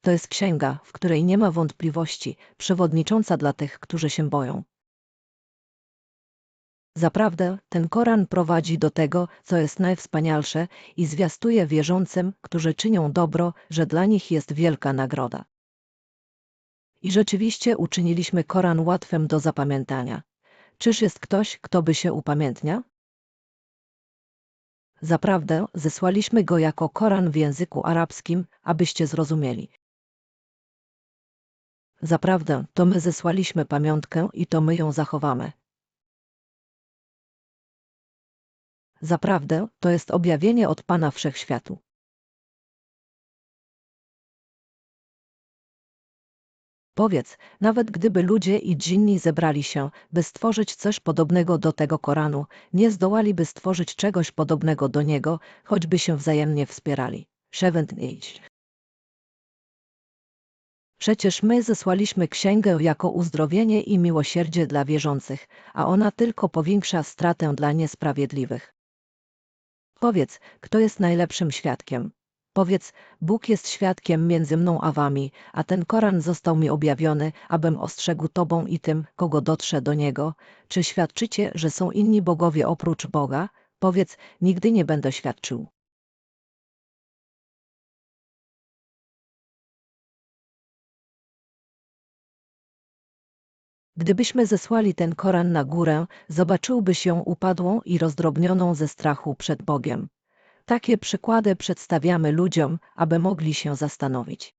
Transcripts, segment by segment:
To jest księga, w której nie ma wątpliwości, przewodnicząca dla tych, którzy się boją. Zaprawdę, ten Koran prowadzi do tego, co jest najwspanialsze i zwiastuje wierzącym, którzy czynią dobro, że dla nich jest wielka nagroda. I rzeczywiście uczyniliśmy Koran łatwym do zapamiętania. Czyż jest ktoś, kto by się upamiętnia? Zaprawdę, zesłaliśmy go jako Koran w języku arabskim, abyście zrozumieli. Zaprawdę, to my zesłaliśmy pamiątkę i to my ją zachowamy. Zaprawdę, to jest objawienie od Pana Wszechświatu. Powiedz, nawet gdyby ludzie i dżinni zebrali się, by stworzyć coś podobnego do tego Koranu, nie zdołaliby stworzyć czegoś podobnego do niego, choćby się wzajemnie wspierali. Seventh Age. Przecież my zesłaliśmy księgę jako uzdrowienie i miłosierdzie dla wierzących, a ona tylko powiększa stratę dla niesprawiedliwych. Powiedz, kto jest najlepszym świadkiem? Powiedz, Bóg jest świadkiem między mną a wami, a ten Koran został mi objawiony, abym ostrzegł tobą i tym, kogo dotrze do niego. Czy świadczycie, że są inni bogowie oprócz Boga? Powiedz, nigdy nie będę świadczył. Gdybyśmy zesłali ten Koran na górę, zobaczyłbyś ją upadłą i rozdrobnioną ze strachu przed Bogiem. Takie przykłady przedstawiamy ludziom, aby mogli się zastanowić.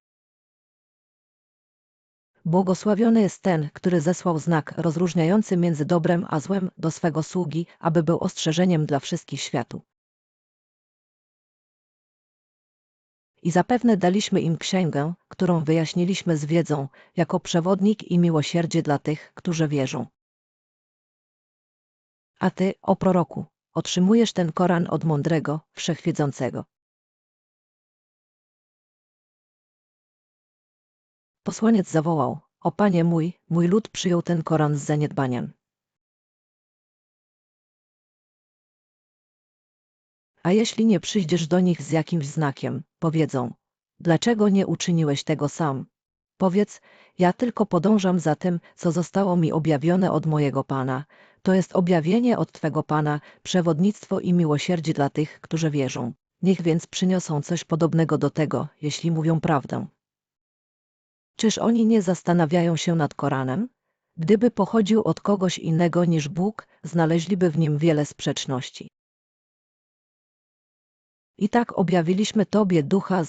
Błogosławiony jest ten, który zesłał znak rozróżniający między dobrem a złem do swego sługi, aby był ostrzeżeniem dla wszystkich światów. I zapewne daliśmy im księgę, którą wyjaśniliśmy z wiedzą, jako przewodnik i miłosierdzie dla tych, którzy wierzą. A ty, o proroku, otrzymujesz ten Koran od mądrego, wszechwiedzącego. Posłaniec zawołał, o panie mój, mój lud przyjął ten Koran z zaniedbaniem. A jeśli nie przyjdziesz do nich z jakimś znakiem, powiedzą, dlaczego nie uczyniłeś tego sam? Powiedz, ja tylko podążam za tym, co zostało mi objawione od mojego Pana. To jest objawienie od Twego Pana, przewodnictwo i miłosierdzie dla tych, którzy wierzą. Niech więc przyniosą coś podobnego do tego, jeśli mówią prawdę. Czyż oni nie zastanawiają się nad Koranem? Gdyby pochodził od kogoś innego niż Bóg, znaleźliby w nim wiele sprzeczności. I tak objawiliśmy Tobie ducha